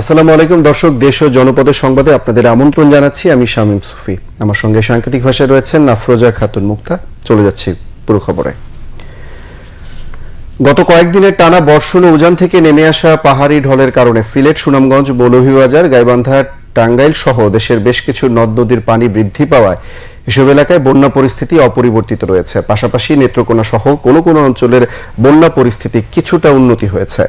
আসসালামু আলাইকুম, দর্শক, দেশ ও জনপদের সংবাদে আপনাদের আমন্ত্রণ জানাচ্ছি। আমি শামীম সুফি। আমার সঙ্গে সাংকেতিক ভাষায় রয়েছেন নাফরোজা খাতুন মুক্তা। চলে যাচ্ছি পুরো খবরে। গত কয়েকদিনের টানা বর্ষণ উজান থেকে নেমে আসা পাহাড়ি ঢলের কারণে সিলেট, সুনামগঞ্জ মৌলভীবাজার গাইবান্ধা, টাঙ্গাইল সহ দেশের বেশ কিছু নদ নদীর পানি বৃদ্ধি পাওয়ায় এসব এলাকায় বন্যা পরিস্থিতি অপরিবর্তিত রয়েছে। পাশাপাশি নেত্রকোনা সহ কোনো কোনো অঞ্চলের বন্যা পরিস্থিতি কিছুটা উন্নতি হয়েছে।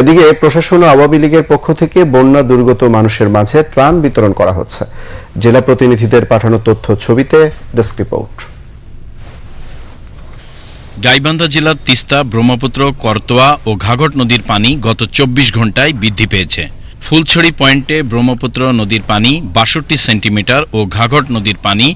এদিকে প্রশাসন ও আওয়ামী লীগের পক্ষ থেকে বন্যা দুর্গত মানুষের মাঝে ত্রাণ বিতরণ করা হচ্ছে। জেলা প্রতিনিধিদের পাঠানো তথ্য ছবিতে ডেস্ক রিপোর্ট। গাইবান্ধা জেলার তিস্তা, ব্রহ্মপুত্র, করতোয়া ও ঘাঘট নদীর পানি গত চব্বিশ ঘন্টায় বৃদ্ধি পেয়েছে। ফুলছড়ি পয়েন্টে ব্রহ্মপুত্র নদীর পানি বাষট্টি সেন্টিমিটার ও ঘাঘট নদীর পানি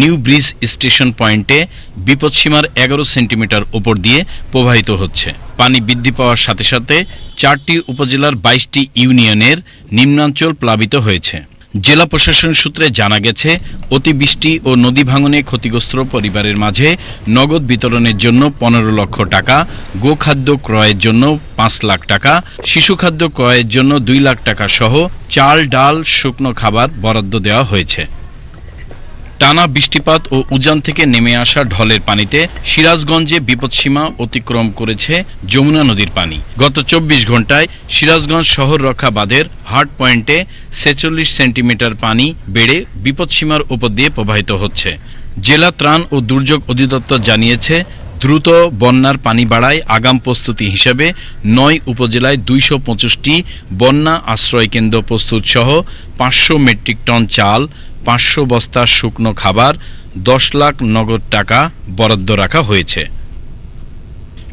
নিউ ব্রিজ স্টেশন পয়েন্টে বিপদসীমার এগারো সেন্টিমিটার ওপর দিয়ে প্রবাহিত হচ্ছে। পানি বৃদ্ধি পাওয়ার সাথে সাথে চারটি উপজেলার বাইশটি ইউনিয়নের নিম্নাঞ্চল প্লাবিত হয়েছে। জেলা প্রশাসন সূত্রে জানা গেছে, অতিবৃষ্টি ও নদী ভাঙনে ক্ষতিগ্রস্ত পরিবারের মাঝে নগদ বিতরণের জন্য পনেরো লক্ষ টাকা, গোখাদ্য ক্রয়ের জন্য পাঁচ লাখ টাকা, শিশু খাদ্য ক্রয়ের জন্য দুই লাখ টাকা সহ চাল, ডাল, শুকনো খাবার বরাদ্দ দেওয়া হয়েছে। টানা বৃষ্টিপাত ও উজান থেকে নেমে আসা ঢলের পানিতে সিরাজগঞ্জে বিপদসীমা অতিক্রম করেছে যমুনা নদীর পানি। গত চব্বিশ ঘন্টায় সিরাজগঞ্জ শহর রক্ষা বাঁধের হার্ট পয়েন্টে ছেচল্লিশ সেন্টিমিটার পানি বেড়ে বিপদসীমার উপর দিয়ে প্রবাহিত হচ্ছে। জেলা ত্রাণ ও দুর্যোগ অধিদপ্তর জানিয়েছে দ্রুত বন্যার পানি বাড়ায় আগাম প্রস্তুতি হিসেবে নয় উপজেলায় দুইশো পঁচিশটি বন্যা আশ্রয় কেন্দ্র প্রস্তুত সহ পাঁচশো মেট্রিক টন চাল, পাঁচশো বস্তা শুকনো খাবার, দশ লাখ নগদ টাকা বরাদ্দ রাখা হয়েছে।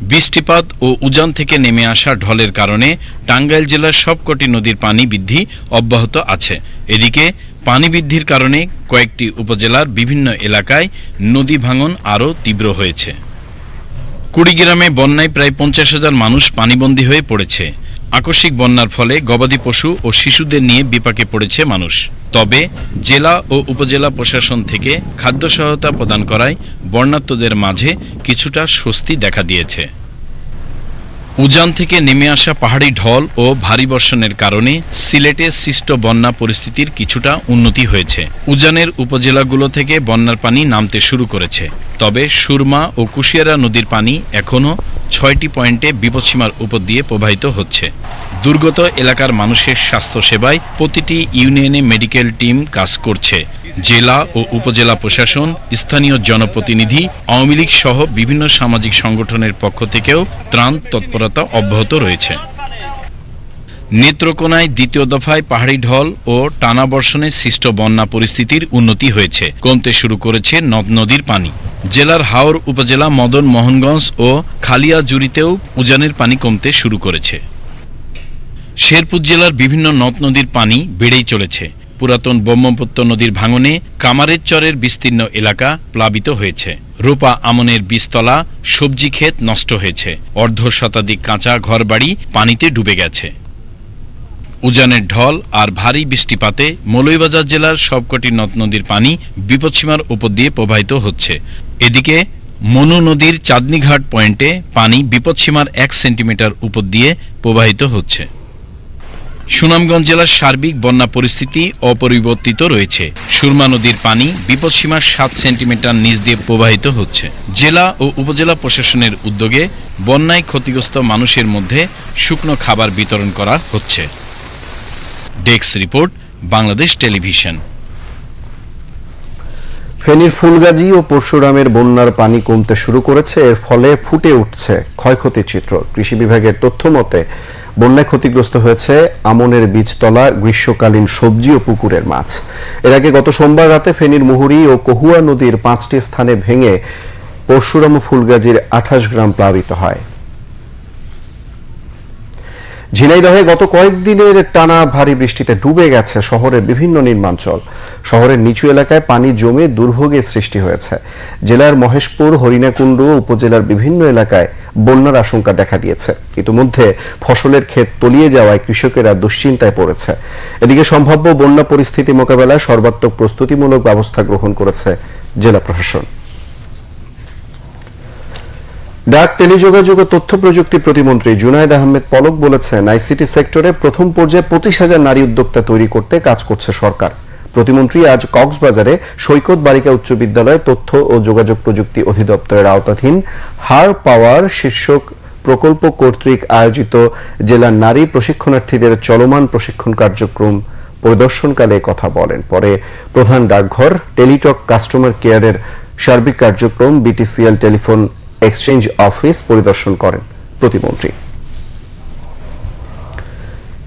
বৃষ্টিপাত ও উজান থেকে নেমে আসা ঢলের কারণে টাঙ্গাইল জেলার সবকটি নদীর পানি বৃদ্ধি অব্যাহত আছে। এদিকে পানি বৃদ্ধির কারণে কয়েকটি উপজেলার বিভিন্ন এলাকায় নদী ভাঙন আরও তীব্র হয়েছে। কুড়িগ্রামে বন্যায় প্রায় পঞ্চাশ হাজার মানুষ পানিবন্দী হয়ে পড়েছে। আকস্মিক বন্যার ফলে গবাদি পশু ও শিশুদের নিয়ে বিপাকে পড়েছে মানুষ। তবে জেলা ও উপজেলা প্রশাসন থেকে খাদ্য সহায়তা প্রদান করায় বন্যার্তদের মাঝে কিছুটা স্বস্তি দেখা দিয়েছে। উজান থেকে নেমে আসা পাহাড়ি ঢল ও ভারী বর্ষণের কারণে সিলেটে সৃষ্ট বন্যা পরিস্থিতির কিছুটা উন্নতি হয়েছে। উজানের উপজেলাগুলো থেকে বন্যার পানি নামতে শুরু করেছে। তবে সুরমা ও কুশিয়ারা নদীর পানি এখনও ছয়টি পয়েন্টে বিপদসীমার উপর দিয়ে প্রবাহিত হচ্ছে। দুর্গত এলাকার মানুষের স্বাস্থ্য সেবায় প্রতিটি ইউনিয়নে মেডিকেল টিম কাজ করছে। জেলা ও উপজেলা প্রশাসন, স্থানীয় জনপ্রতিনিধি, আওয়ামী লীগ সহ বিভিন্ন সামাজিক সংগঠনের পক্ষ থেকেও ত্রাণ তৎপরতা অব্যাহত রয়েছে। নেত্রকোনায় দ্বিতীয় দফায় পাহাড়ি ঢল ও টানা বর্ষণে সৃষ্ট বন্যা পরিস্থিতির উন্নতি হয়েছে। কমতে শুরু করেছে নদ নদীর পানি। জেলার হাওর উপজেলা মদন মোহনগঞ্জ ও খালিয়াজুড়িতেও উজানের পানি কমতে শুরু করেছে। শেরপুর জেলার বিভিন্ন নদ নদীর পানি বেড়েই চলেছে। পুরাতন ব্রহ্মপুত্র নদীর ভাঙনে কামারের চরের বিস্তীর্ণ এলাকা প্লাবিত হয়েছে। রোপা আমনের বীজতলা, সবজি ক্ষেত নষ্ট হয়েছে। অর্ধ শতাধিক কাঁচা ঘরবাড়ি পানিতে ডুবে গেছে। উজানের ঢল আর ভারী বৃষ্টিপাতে মৌলভীবাজার জেলার সবকটি নদ নদীর পানি বিপদসীমার উপর দিয়ে প্রবাহিত হচ্ছে। এদিকে মনু নদীর চাঁদনীঘাট পয়েন্টে পানি বিপদসীমার এক সেন্টিমিটার উপর দিয়ে প্রবাহিত হচ্ছে। সুনামগঞ্জ জেলার সার্বিক বন্যা পরিস্থিতি অপরিবর্তিত রয়েছে। সুরমা নদীর পানি বিপদসীমার সাত সেন্টিমিটার নিচ দিয়ে প্রবাহিত হচ্ছে। জেলা ও উপজেলা প্রশাসনের উদ্যোগে বন্যায় ক্ষতিগ্রস্ত মানুষের মধ্যে শুকনো খাবার বিতরণ করা হচ্ছে। Desk report, Bangladesh television. ফেনীর ফুলগাজী ও পরশুরামের বন্যার পানি কমতে শুরু করেছে, এর ফলে ফুটে উঠছে ক্ষয়ক্ষতির চিত্র। কৃষি বিভাগের তথ্য মতে বন্যায় ক্ষতিগ্রস্ত হয়েছে আমনের বীজতলা, গ্রীষ্মকালীন সবজি ও পুকুরের মাছ। এর আগে গত সোমবার রাতে ফেনীর মুহুরী ও কহুয়া নদীর পাঁচটি স্থানে ভেঙে পরশুরাম ফুলগাজীর আঠাশ গ্রাম প্লাবিত হয়। ঝিনাইদহে গত কয়েকদিনের টানা ভারী বৃষ্টিতে ডুবে গেছে শহরের বিভিন্ন নির্মাঞ্চল শহরের নিচু এলাকায় পানি জমে দুর্ভোগের সৃষ্টি হয়েছে। জেলার মহেশপুর, হরিণাকুণ্ড উপজেলার বিভিন্ন এলাকায় বন্যার আশঙ্কা দেখা দিয়েছে। ইতিমধ্যে ফসলের ক্ষেত তলিয়ে যাওয়ায় কৃষকেরা দুশ্চিন্তায় পড়েছে। এদিকে সম্ভাব্য বন্যা পরিস্থিতি মোকাবেলায় সর্বাত্মক প্রস্তুতিমূলক ব্যবস্থা গ্রহণ করেছে জেলা প্রশাসন। ডাক, টেলিযোগাযোগ ও তথ্য প্রযুক্তি প্রতিমন্ত্রী জুনায়দ আহমেদ পলক বলেছেন, আইসিটি সেক্টরে প্রথম পর্যায়ে পঁচিশ হাজার নারী উদ্যোক্তা তৈরি করতে কাজ করছে সরকার। প্রতিমন্ত্রী আজ কক্সবাজারে সৈকত বালিকা উচ্চ বিদ্যালয়ে তথ্য ও যোগাযোগ প্রযুক্তি অধিদপ্তরের আওতাধীন হার পাওয়ার শীর্ষক প্রকল্প কর্তৃক আয়োজিত জেলার নারী প্রশিক্ষণার্থীদের চলমান প্রশিক্ষণ কার্যক্রম পরিদর্শনকালে কথা বলেন। পরে প্রধান ডাকঘর, টেলিটক কাস্টমার কেয়ারের সার্বিক কার্যক্রম, বিটিসিএল টেলিফোন এক্সচেঞ্জ অফিস পরিদর্শন করেন প্রতিমন্ত্রী।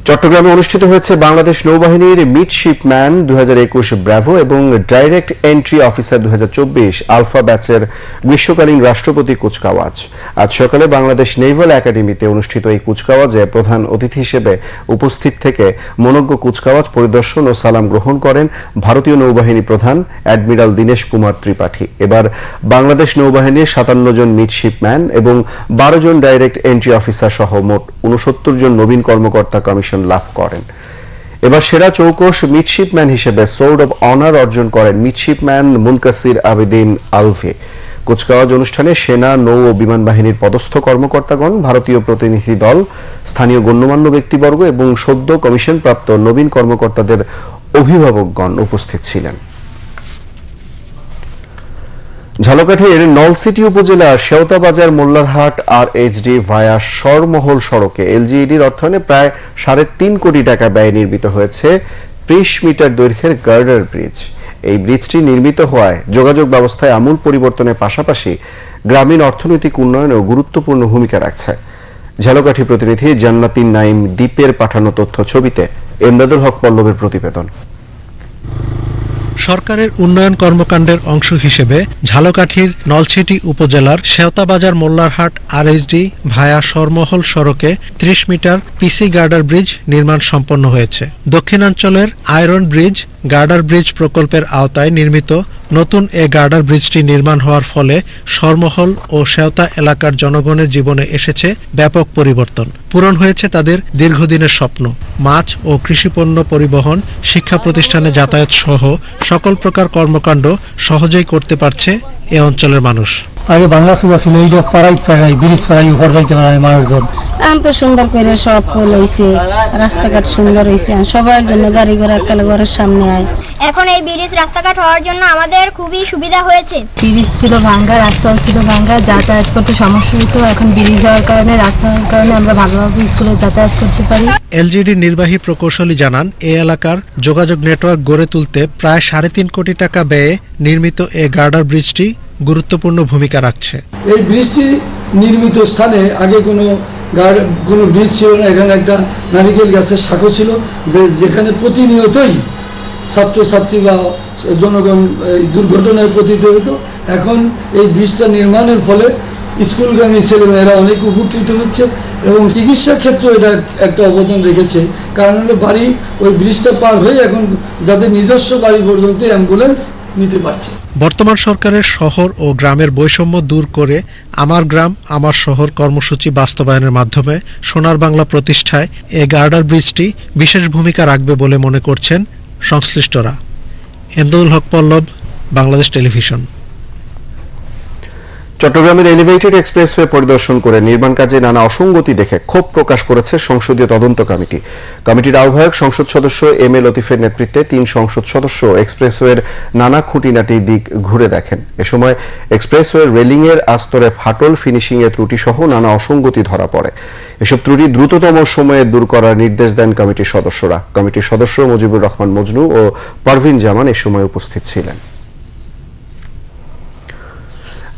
চট্টগ্রামে অনুষ্ঠিত হয়েছে বাংলাদেশ নৌবাহিনীর মিডশিপম্যান দু হাজার ব্র্যাভো এবং ডাইরেক্ট এন্ট্রি অফিসার দু হাজার চব্বিশ আলফা ব্যাচের গ্রীষ্মকালীন রাষ্ট্রপতি কুচকাওয়াজ। আজ সকালে বাংলাদেশ নেভাল একাডেমিতে অনুষ্ঠিত এই কুচকাওয়াজে প্রধান অতিথি হিসেবে উপস্থিত থেকে মনজ্ঞ কুচকাওয়াজ পরিদর্শন ও সালাম গ্রহণ করেন ভারতীয় নৌবাহিনী প্রধান অ্যাডমিরাল দীনেশ কুমার ত্রিপাঠী। এবার বাংলাদেশ নৌবাহিনীর সাতান্ন জন মিডশিপম্যান এবং বারো জন ডাইরেক্ট এন্ট্রি অফিসার সহ মোট উনসত্তর জন নবীন কর্মকর্তা কমিশন লাভ করেন। এবার সেরা চৌকশ মিডশিপম্যান হিসেবে সোর্ড অব অনার অর্জন করেন মিডশিপম্যান মুনকাসির আবেদিন আলভে। কুচকাওয়াজ অনুষ্ঠানে সেনা, নৌ ও বিমান বাহিনীর পদস্থ কর্মকর্তাগণ, ভারতীয় প্রতিনিধি দল, স্থানীয় গণ্যমান্য ব্যক্তিবর্গ এবং সদ্য কমিশন প্রাপ্ত নবীন কর্মকর্তাদের অভিভাবকগণ উপস্থিত ছিলেন। ঝালকাঠির নলসিটি উপজেলার শেওতাবাজার মোল্লারহাট আর এইচডি ভায়া সরমহল সড়কে এলজিইডির অর্থায়নে প্রায় সাড়ে তিন কোটি টাকা ব্যয়ে নির্মিত হয়েছে ত্রিশ মিটার দৈর্ঘ্যের গার্ডার ব্রিজ। এই ব্রিজটি নির্মিত হওয়ায় যোগাযোগ ব্যবস্থায় আমূল পরিবর্তনের পাশাপাশি গ্রামীণ অর্থনৈতিক উন্নয়নেও গুরুত্বপূর্ণ ভূমিকা রাখছে। ঝালকাঠি প্রতিনিধি জান্নাতিন নাইম দ্বীপের পাঠানো তথ্য ছবিতে এমদাদুল হক পল্লবের প্রতিবেদন। সরকারের উন্নয়ন কর্মকাণ্ডের অংশ হিসেবে ঝালকাঠির নলছিটি উপজেলার শেওতাবাজার মোল্লারহাট আরএসডি ভায়া সরমহল সড়কে ত্রিশ মিটার পিসি গার্ডার ব্রিজ নির্মাণ সম্পন্ন হয়েছে। দক্ষিণাঞ্চলের আয়রন ব্রিজ, গার্ডার ব্রিজ প্রকল্পের আওতায় নির্মিত নতুন এ গার্ডার ব্রিজটি নির্মাণ হওয়ার ফলে সরমহল ও শেওতা এলাকার জনগণের জীবনে এসেছে ব্যাপক পরিবর্তন। পূরণ হয়েছে তাদের দীর্ঘদিনের স্বপ্ন। মাছ ও কৃষিপণ্য পরিবহন, শিক্ষা প্রতিষ্ঠানে যাতায়াত সহ সকল প্রকার কর্মকাণ্ড সহজেই করতে পারছে এ অঞ্চলের মানুষ। আগে বাংলা সুবা ছিল এইটা পাড়াই পাড়াই ব্রিজ পাড়াই উপর যাইতে পারে মানুষজন। এখন তো সুন্দর করে সব ফুল হয়েছে রাস্তাঘাট সুন্দর হয়েছে সবার জন্য গাড়ি ঘোড়া একালে ঘরের সামনে আয়। এখন এই ব্রিজ রাস্তাঘাট হওয়ার জন্য আমাদের খুবই সুবিধা হয়েছে। ব্রিজ ছিল ভাঙ্গা রাস্তা ছিল ভাঙ্গা যাতায়াত করতে সমস্যা হতো এখন ব্রিজ হওয়ার কারণে রাস্তা হওয়ার কারণে আমরা ভালোভাবে স্কুলে যাতায়াত করতে পারি। এলজিডি নির্বাহী প্রকৌশলী জানান এ এলাকার যোগাযোগ নেটওয়ার্ক গড়ে তুলতে প্রায় সাড়ে তিন কোটি টাকা ব্যয়ে নির্মিত এ গার্ডার ব্রিজটি গুরুত্বপূর্ণ ভূমিকা রাখছে। এই ব্রিজটি নির্মিত স্থানে আগে কোনো গার্ড কোনো ব্রিজ ছিল না, এখানে একটা নারিকেল গাছের শাখা ছিল, যে যেখানে প্রতিনিয়তই ছাত্রছাত্রী বা জনগণ এই দুর্ঘটনায় পতিত হতো। এখন এই ব্রিজটা নির্মাণের ফলে স্কুলগামী ছেলেমেয়েরা অনেক উপকৃত হচ্ছে এবং চিকিৎসা ক্ষেত্রে এটা একটা অবদান রেখেছে। কারণ হলো বাড়ি, ওই ব্রিজটা পার হয়ে এখন যাদের নিজস্ব বাড়ি পর্যন্ত অ্যাম্বুলেন্স নিতে পারছে। বর্তমান সরকারের শহর ও গ্রামের বৈষম্য দূর করে আমার গ্রাম, আমার শহর কর্মসূচি বাস্তবায়নের মাধ্যমে সোনার বাংলা প্রতিষ্ঠায় এ গার্ডার ব্রিজটি বিশেষ ভূমিকা রাখবে বলে মনে করছেন সংশ্লিষ্টরা। এমদাদুল হক পল্লব, বাংলাদেশ টেলিভিশন। চট্টগ্রামের এলিভেটেড এক্সপ্রেসওয়ে পরিদর্শন করে নির্মাণ কাজে নানা অসঙ্গতি দেখে ক্ষোভ প্রকাশ করেছে সংসদীয় তদন্ত কমিটি। কমিটির আহ্বায়ক সংসদ সদস্য এম এ লতিফের নেতৃত্বে তিন সংসদ সদস্য এক্সপ্রেসওয়ের নানা খুঁটিনাটি দিক ঘুরে দেখেন। এ সময় এক্সপ্রেসওয়ের রেলিং এর আস্তরে ফাটল ফিনিশিং এর ত্রুটি সহ নানা অসঙ্গতি ধরা পড়ে। এসব ত্রুটি দ্রুততম সময়ে দূর করার নির্দেশ দেন কমিটির সদস্যরা। কমিটির সদস্য মুজিবুর রহমান মজনু ও পারভিন জামান এ সময় উপস্থিত ছিলেন।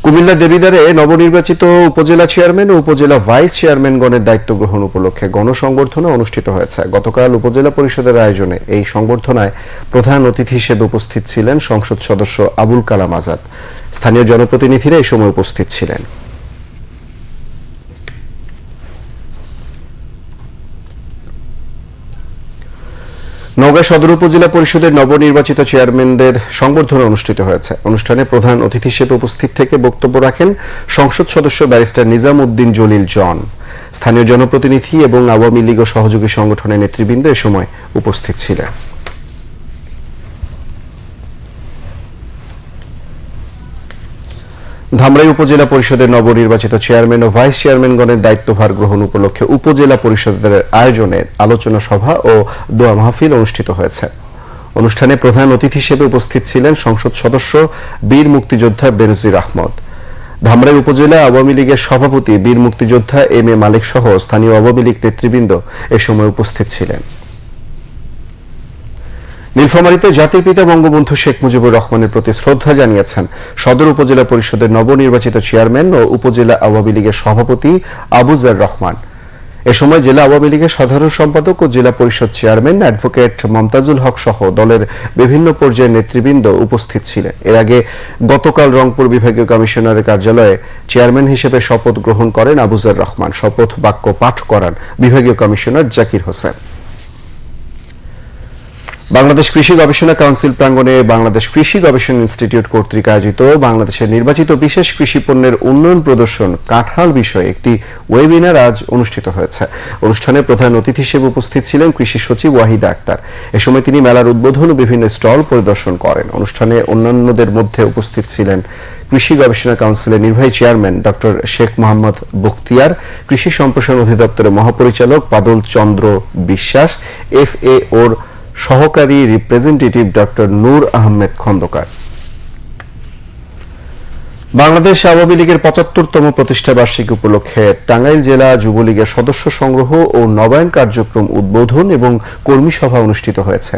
কুমিল্লা দেবিদারে নবনির্বাচিত উপজেলা চেয়ারম্যান ও উপজেলা ভাইস চেয়ারম্যানগণের দায়িত্ব গ্রহণ উপলক্ষে গণসংবর্ধনা অনুষ্ঠিত হয়েছে। গতকাল উপজেলা পরিষদের আয়োজনে এই সংবর্ধনায় প্রধান অতিথি হিসেবে উপস্থিত ছিলেন সংসদ সদস্য আবুল কালাম আজাদ। স্থানীয় জনপ্রতিনিধিরা এই সময় উপস্থিত ছিলেন। নওগাঁ সদর উপজেলা পরিষদের নবনির্বাচিত চেয়ারম্যানদের সংবর্ধনা অনুষ্ঠিত হয়েছে। অনুষ্ঠানে প্রধান অতিথি হিসেবে উপস্থিত থেকে বক্তব্য রাখেন সংসদ সদস্য ব্যারিস্টার নিজাম উদ্দিন জলিল জন। স্থানীয় জনপ্রতিনিধি এবং আওয়ামী লীগ ও সহযোগী সংগঠনের নেতৃবৃন্দ এ সময় উপস্থিত ছিলেন। ধামরাই উপজেলা পরিষদের নবনির্বাচিত চেয়ারম্যান ও ভাইস চেয়ারম্যানগণের দায়িত্বভার গ্রহণ উপলক্ষে উপজেলা পরিষদের আয়োজনে আলোচনা সভা ও দোয়া মাহফিল অনুষ্ঠিত হয়েছে। অনুষ্ঠানে প্রধান অতিথি হিসেবে উপস্থিত ছিলেন সংসদ সদস্য বীর মুক্তিযোদ্ধা বেরুজির আহমদ। ধামরাই উপজেলা আওয়ামী লীগের সভাপতি বীর মুক্তিযোদ্ধা এম এ মালিক সহ স্থানীয় আওয়ামী লীগ নেতৃবৃন্দ এ সময় উপস্থিত ছিলেন। নীলফামারীতে জাতির পিতা বঙ্গবন্ধু শেখ মুজিবুর রহমানের প্রতি শ্রদ্ধা জানিয়েছেন সদর উপজেলা পরিষদের নবনির্বাচিত চেয়ারম্যান ও উপজেলা আওয়ামী লীগের সভাপতি আবুজার রহমান। এ সময় জেলা আওয়ামী লীগের সাধারণ সম্পাদক ও জেলা পরিষদ চেয়ারম্যান অ্যাডভোকেট মমতাজুল হক সহ দলের বিভিন্ন পর্যায়ের নেতৃবৃন্দ উপস্থিত ছিলেন। এর আগে গতকাল রংপুর বিভাগীয় কমিশনারের কার্যালয়ে চেয়ারম্যান হিসেবে শপথ গ্রহণ করেন আবুজার রহমান। শপথ বাক্য পাঠ করান বিভাগীয় কমিশনার জাকির হোসেন। বাংলাদেশ কৃষি গবেষণা কাউন্সিল প্রাঙ্গণে বাংলাদেশ কৃষি গবেষণা ইনস্টিটিউট কর্তৃক আয়োজিত বাংলাদেশের নির্বাচিত বিশেষ কৃষি পণ্যের উন্নয়ন প্রদর্শন কাঁঠাল বিষয়ে একটি ওয়েবিনার আজ অনুষ্ঠিত হয়েছে। অনুষ্ঠানে প্রধান অতিথি হিসেবে উপস্থিত ছিলেন কৃষি সচিব ওয়াহিদা আক্তার। এ সময় তিনি মেলার উদ্বোধন ও বিভিন্ন স্টল পরিদর্শন করেন। অনুষ্ঠানে অন্যান্যদের মধ্যে উপস্থিত ছিলেন কৃষি গবেষণা কাউন্সিলের নির্বাহী চেয়ারম্যান ডক্টর শেখ মোহাম্মদ বখতিয়ার, কৃষি সম্প্রসারণ অধিদপ্তরের মহাপরিচালক বাদল চন্দ্র বিশ্বাস এফ এ ওর সহকারী রিপ্রেজেন্টেটিভ ডক্টর নূর আহমেদ খন্দকার। বাংলাদেশ আওয়ামী লীগের পঁচাত্তরতম প্রতিষ্ঠা বার্ষিকী উপলক্ষে টাঙ্গাইল জেলা যুবলীগের সদস্য সংগ্রহ ও নবায়ন কার্যক্রম উদ্বোধন এবং কর্মী সভা অনুষ্ঠিত হয়েছে।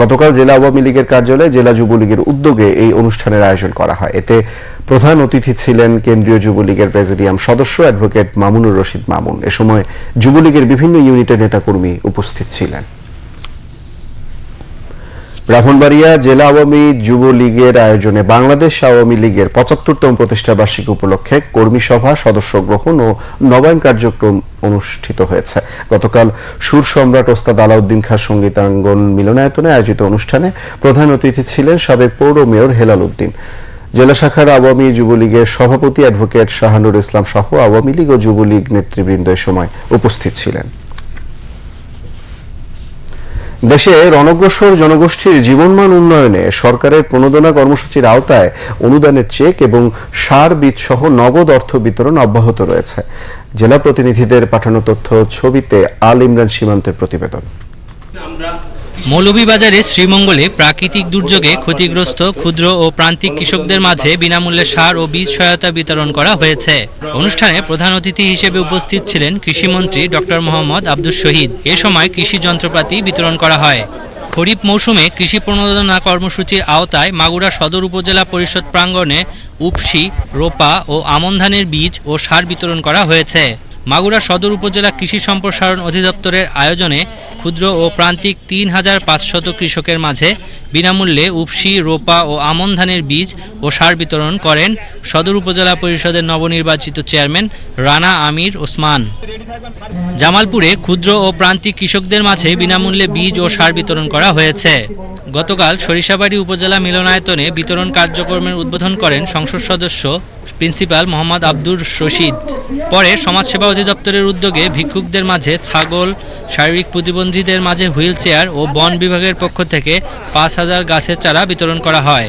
গতকাল জেলা আওয়ামী লীগের কার্যালয়ে জেলা যুবলীগের উদ্যোগে এই অনুষ্ঠানের আয়োজন করা হয়। এতে প্রধান অতিথি ছিলেন কেন্দ্রীয় যুবলীগের প্রেসিডিয়াম সদস্য অ্যাডভোকেট মামুনুর রশিদ মামুন। এ সময় যুবলীগের বিভিন্ন ইউনিটের নেতাকর্মী উপস্থিত ছিলেন। ব্রাহ্মণবাড়িয়া জেলা আওয়ামী যুবলীগের আয়োজনে বাংলাদেশ আওয়ামী লীগের পঁচাত্তরতম প্রতিষ্ঠা বার্ষিকী উপলক্ষে কর্মী সভা, সদস্য গ্রহণ ও নবায়ন কার্যক্রম অনুষ্ঠিত হয়েছে। গতকাল সুর সম্রাট ওস্তাদ আলাউদ্দিন খাঁ সঙ্গীতাঙ্গন মিলনায়তনে আয়োজিত অনুষ্ঠানে প্রধান অতিথি ছিলেন সাবেক পৌর মেয়র হেলাল উদ্দিন। জেলা শাখার আওয়ামী যুবলীগের সভাপতি অ্যাডভোকেট শাহানুর ইসলাম সহ আওয়ামী লীগ ও যুবলীগ নেতৃবৃন্দ এ সময় উপস্থিত ছিলেন। দেশে রণগ্রসর জনগোষ্ঠীর জীবনমান উন্নয়নে সরকারের প্রণোদনা কর্মসূচির আওতায় অনুদানের চেক এবং সার বীজ সহ নগদ অর্থ বিতরণ অব্যাহত রয়েছে। জেলা প্রতিনিধিদের পাঠানো তথ্য ছবিতে আল ইমরান সীমান্তের প্রতিবেদন। মৌলভীবাজারে শ্রীমঙ্গলে প্রাকৃতিক দুর্যোগে ক্ষতিগ্রস্ত ক্ষুদ্র ও প্রান্তিক কৃষকদের মাঝে বিনামূল্যে সার ও বীজ সহায়তা বিতরণ করা হয়েছে। অনুষ্ঠানে প্রধান অতিথি হিসেবে উপস্থিত ছিলেন কৃষিমন্ত্রী ডক্টর মোহাম্মদ আব্দুল শহীদ। এ সময় কৃষি যন্ত্রপাতি বিতরণ করা হয়। খরিফ মৌসুমে কৃষি প্রণোদনা কর্মসূচির আওতায় মাগুরা সদর উপজেলা পরিষদ প্রাঙ্গণে উপসি রোপা ও আমন ধানের বীজ ও সার বিতরণ করা হয়েছে। মাগুরা সদর উপজেলা কৃষি সম্প্রসারণ অধিদপ্তরের আয়োজনে ক্ষুদ্র ও প্রান্তিক তিন হাজার পাঁচশত কৃষকের মাঝে বিনামূল্যে উপসি রোপা ও আমন ধানের বীজ ও সার বিতরণ করেন সদর উপজেলা পরিষদের নবনির্বাচিত চেয়ারম্যান রানা আমির ওসমান। জামালপুরে ক্ষুদ্র ও প্রান্তিক কৃষকদের মাঝে বিনামূল্যে বীজ ও সার বিতরণ করা হয়েছে। গতকাল সরিষাবাড়ি উপজেলা মিলনায়তনে বিতরণ কার্যক্রমের উদ্বোধন করেন সংসদ সদস্য প্রিন্সিপাল মোহাম্মদ আব্দুর রশিদ। পরে সমাজসেবা অধিদপ্তরের উদ্যোগে ভিক্ষুকদের মাঝে ছাগল, শারীরিক প্রতিবন্ধীদের মাঝে হুইল চেয়ার ও বন বিভাগের পক্ষ থেকে পাঁচ হাজার গাছের চারা বিতরণ করা হয়।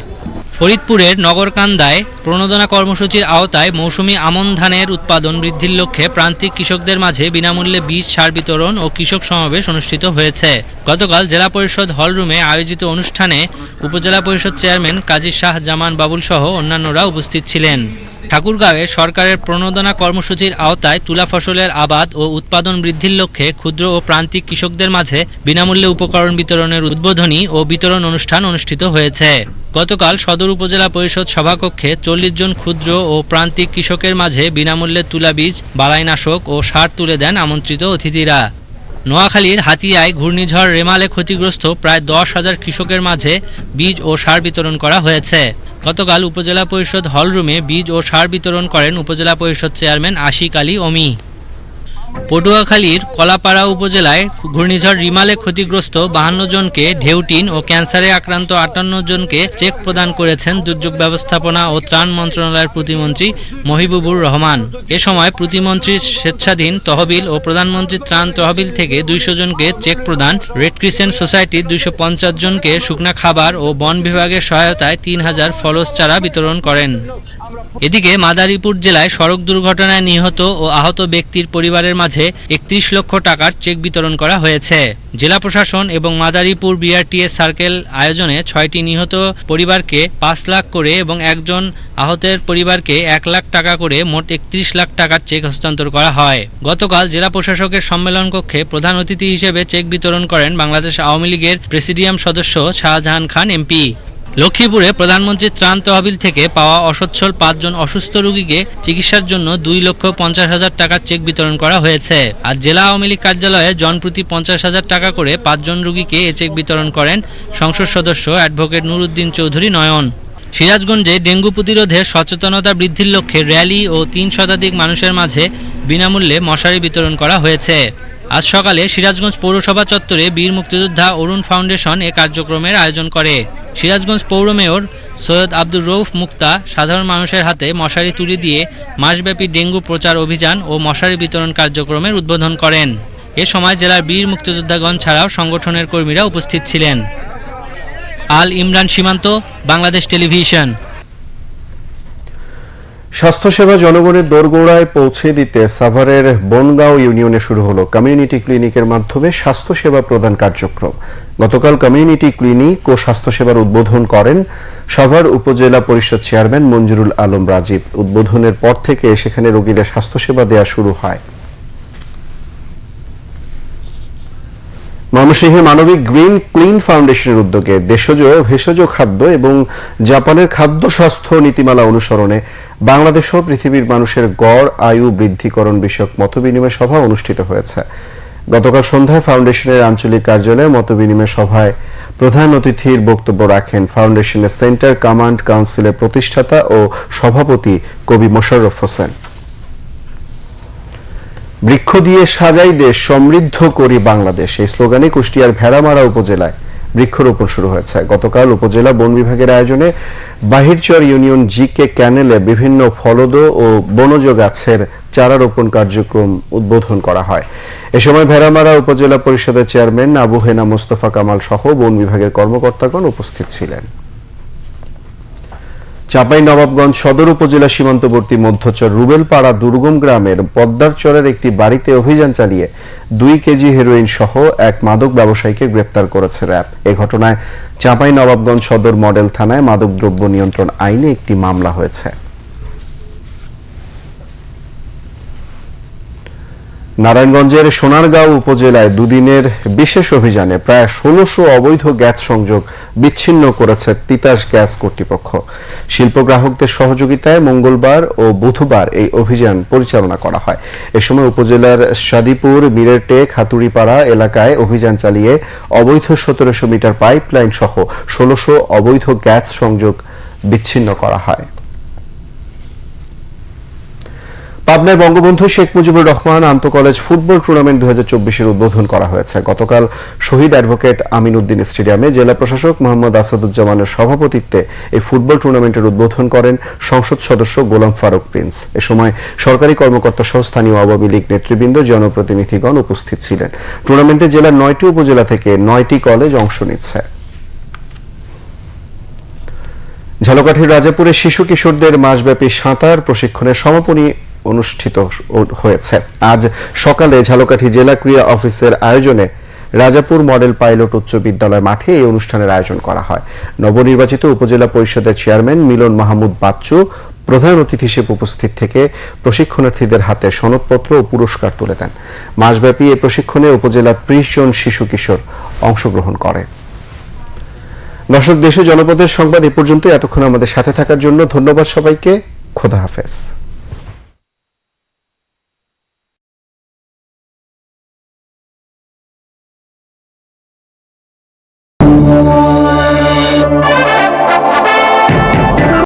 ফরিদপুরের নগরকান্দায় প্রণোদনা কর্মসূচির আওতায় মৌসুমি আমন ধানের উৎপাদন বৃদ্ধির লক্ষ্যে প্রান্তিক কৃষকদের মাঝে বিনামূল্যে বীজ সার বিতরণ ও কৃষক সমাবেশ অনুষ্ঠিত হয়েছে। গতকাল জেলা পরিষদ হলরুমে আয়োজিত অনুষ্ঠানে উপজেলা পরিষদ চেয়ারম্যান কাজী শাহ জামান বাবুল সহ অন্যান্যরা উপস্থিত ছিলেন। ঠাকুরগাঁওয়ে সরকারের প্রণোদনা কর্মসূচির আওতায় তুলা ফসলের আবাদ ও উৎপাদন বৃদ্ধির লক্ষ্যে ক্ষুদ্র ও প্রান্তিক কৃষকদের মাঝে বিনামূল্যে উপকরণ বিতরণের উদ্বোধনী ও বিতরণ অনুষ্ঠান অনুষ্ঠিত হয়েছে। গতকাল সদর উপজেলা পরিষদ সভাকক্ষে চল্লিশ জন ক্ষুদ্র ও প্রান্তিক কৃষকের মাঝে বিনামূল্যে তুলা বীজ, বালাইনাশক ও সার তুলে দেন আমন্ত্রিত অতিথিরা। নোয়াখালীর হাতিয়ায় ঘূর্ণিঝড় রেমালে ক্ষতিগ্রস্ত প্রায় দশ হাজার কৃষকের মাঝে বীজ ও সার বিতরণ করা হয়েছে। গতকাল উপজেলা পরিষদ হলরুমে বীজ ও সার বিতরণ করেন উপজেলা পরিষদ চেয়ারম্যান আশিক আলী অমি পটুয়াখালীর কলাপাড়া উপজেলায় ঘূর্ণিঝড় রিমালে ক্ষতিগ্রস্ত বাহান্ন জনকে ঢেউটিন ও ক্যান্সারে আক্রান্ত আটান্ন জনকে চেক প্রদান করেছেন দুর্যোগ ব্যবস্থাপনা ও ত্রাণ মন্ত্রণালয়ের প্রতিমন্ত্রী মহিবুবুর রহমান। এ সময় প্রতিমন্ত্রীর স্বেচ্ছাধীন তহবিল ও প্রধানমন্ত্রীর ত্রাণ তহবিল থেকে দুইশো জনকে চেক প্রদান, রেড ক্রিসেন্ট সোসাইটির দুইশো পঞ্চাশ জনকে শুকনা খাবার ও বন বিভাগের সহায়তায় তিন হাজার ফলস চারা বিতরণ করেন। এদিকে মাদারীপুর জেলায় সড়ক দুর্ঘটনায় নিহত ও আহত ব্যক্তির পরিবারের মাঝে একত্রিশ লক্ষ টাকার চেক বিতরণ করা হয়েছে। জেলা প্রশাসন এবং মাদারীপুর বিআরটিএস সার্কেল আয়োজনে ছয়টি নিহত পরিবারকে পাঁচ লাখ করে এবং একজন আহতের পরিবারকে এক লাখ টাকা করে মোট একত্রিশ লাখ টাকার চেক হস্তান্তর করা হয়। গতকাল জেলা প্রশাসকের সম্মেলন কক্ষে প্রধান অতিথি হিসেবে চেক বিতরণ করেন বাংলাদেশ আওয়ামী লীগের প্রেসিডিয়াম সদস্য শাহজাহান খান, এমপি। লক্ষ্মীপুরে প্রধানমন্ত্রীর ত্রাণ তহবিল থেকে পাওয়া অসচ্ছল পাঁচজন অসুস্থ রোগীকে চিকিৎসার জন্য দুই লক্ষ পঞ্চাশ হাজার টাকার চেক বিতরণ করা হয়েছে। আর জেলা আওয়ামী লীগ কার্যালয়ে জনপ্রতি পঞ্চাশ হাজার টাকা করে পাঁচজন রোগীকে এ চেক বিতরণ করেন সংসদ সদস্য অ্যাডভোকেট নুরুদ্দিন চৌধুরী নয়ন। সিরাজগঞ্জে ডেঙ্গু প্রতিরোধে সচেতনতা বৃদ্ধির লক্ষ্যে র্যালি ও তিন শতাধিক মানুষের মাঝে বিনামূল্যে মশারি বিতরণ করা হয়েছে। আজ সকালে সিরাজগঞ্জ পৌরসভা চত্বরে বীর মুক্তিযোদ্ধা অরুণ ফাউন্ডেশন এ কার্যক্রমের আয়োজন করে। সিরাজগঞ্জ পৌর মেয়র সৈয়দ আব্দুর রৌফ মুক্তা সাধারণ মানুষের হাতে মশারি তুলে দিয়ে মাসব্যাপী ডেঙ্গু প্রচার অভিযান ও মশারি বিতরণ কার্যক্রমের উদ্বোধন করেন। এ সময় জেলার বীর মুক্তিযোদ্ধাগণ ছাড়াও সংগঠনের কর্মীরা উপস্থিত ছিলেন। আল ইমরান সীমান্ত, বাংলাদেশ টেলিভিশন। স্বাস্থ্যসেবা জনগণের দোরগোড়ায় পৌঁছে দিতে সাভারের বনগাঁও ইউনিয়নে শুরু হলো কমিউনিটি ক্লিনিকের মাধ্যমে স্বাস্থ্যসেবা প্রদান কার্যক্রম। গতকাল কমিউনিটি ক্লিনিক ও স্বাস্থ্যসেবার উদ্বোধন করেন সাভার উপজেলা পরিষদ চেয়ারম্যান মঞ্জুরুল আলম রাজীব। উদ্বোধনের পর থেকে সেখানে রোগীদের স্বাস্থ্যসেবা দেয়া শুরু হয়। ময়মনসিংহে মানবিক গ্রিন, ক্লিন ফাউন্ডেশনের উদ্যোগে দেশজ ভেষজ খাদ্য এবং জাপানের খাদ্য স্বাস্থ্য নীতিমালা অনুসরণে বাংলাদেশ সহ পৃথিবীর মানুষের গড়, আয়ু বৃদ্ধিকরণ বিষয়ক মতবিনিময় সভা অনুষ্ঠিত হয়েছে। গতকাল সন্ধ্যায় ফাউন্ডেশনের আঞ্চলিক কার্যালয়ে মতবিনিময় সভায় প্রধান অতিথির বক্তব্য রাখেন ফাউন্ডেশনের সেন্টার কমান্ড কাউন্সিলের প্রতিষ্ঠাতা ও সভাপতি কবি মোশাররফ হোসেন। বৃক্ষ দিয়ে সাজাই দেশ সমৃদ্ধ করি বাংলাদেশ। এই স্লোগানে কুষ্টিয়ার ভেড়ামারা উপজেলায় বৃক্ষরোপণ শুরু হয়েছে। গতকাল উপজেলা বন বিভাগের আয়োজনে বাহিরচর ইউনিয়ন জি কে ক্যানেলে বিভিন্ন ফলদ ও বনজ গাছের চারা রোপণ কার্যক্রম উদ্বোধন করা হয়। এ সময় ভেড়ামারা উপজেলা পরিষদের চেয়ারম্যান আবু হেনা মোস্তফা কামাল সহ বন বিভাগের কর্মকর্তাগণ উপস্থিত ছিলেন। চাঁপাই নবাবগঞ্জ সদর উপজেলা সীমান্তবর্তী মধ্যচর রুবেলপাড়া দুর্গম গ্রামের পদ্মারচরের একটি বাড়িতে অভিযান চালিয়ে দুই কেজি হেরোইন সহ এক মাদক ব্যবসায়ীকে গ্রেপ্তার করেছে র্যাব। এ ঘটনায় চাপাই নবাবগঞ্জ সদর মডেল থানায় মাদক দ্রব্য নিয়ন্ত্রণ আইনে একটি মামলা হয়েছে। নারায়ণগঞ্জের সোনারগাঁও উপজেলায় দুদিনের বিশেষ অভিযানে প্রায় ষোলশো অবৈধ গ্যাস সংযোগ বিচ্ছিন্ন করেছে তিতাস গ্যাস কর্তৃপক্ষ। শিল্প গ্রাহকদের সহযোগিতায় মঙ্গলবার ও বুধবার এই অভিযান পরিচালনা করা হয়। এ সময় উপজেলার সাদিপুর মিরেটেক হাতুড়িপাড়া এলাকায় অভিযান চালিয়ে অবৈধ সতেরোশো মিটার পাইপলাইন সহ ষোলশো অবৈধ গ্যাস সংযোগ বিচ্ছিন্ন করা হয়। পাবনায় বঙ্গবন্ধু শেখ মুজিবুর রহমান আন্ত কলেজ ফুটবল টুর্নামেন্ট দু হাজার উদ্বোধন করা হয়েছে। গতকাল শহীদ অ্যাডভোকেট আমিন উদ্দিন স্টেডিয়ামে জেলা প্রশাসক মোহাম্মদ আসাদুজ্জামানের সভাপতিত্বে এই ফুটবল টুর্নামেন্টের উদ্বোধন করেন সংসদ সদস্য গোলাম ফারুক প্রিন্স। এ সময় সরকারি কর্মকর্তা সহ স্থানীয় আওয়ামী লীগ নেতৃবৃন্দ, জনপ্রতিনিধিগণ উপস্থিত ছিলেন। টুর্নামেন্টে জেলার নয়টি উপজেলা থেকে নয়টি কলেজ অংশ নিচ্ছে। ঝালকাঠির রাজাপুরে শিশু কিশোরদের মাসব্যাপী সাঁতার প্রশিক্ষণের সমাপনী অনুষ্ঠিত হয়েছে। আজ সকালে ঝালকাঠি জেলা ক্রীড়া অফিসের আয়োজনে রাজাপুর মডেল পাইলট উচ্চ বিদ্যালয় মাঠে এই অনুষ্ঠানের আয়োজন করা হয়। নবনির্বাচিত উপজেলা পরিষদের চেয়ারম্যান মিলন মাহমুদ বাচ্চু, প্রধান অতিথি হিসেবে উপস্থিত থেকে প্রশিক্ষণার্থীদের হাতে সনদপত্র ও পুরস্কার তুলে দেন। মাসব্যাপী এই প্রশিক্ষণে উপজেলার ত্রিশ জন শিশু কিশোর অংশগ্রহণ করে। দর্শক, দেশ জনপদের সংবাদ এ পর্যন্ত এতক্ষণ আমাদের সাথে থাকার জন্য ধন্যবাদ সবাইকে। খোদা হাফেজ।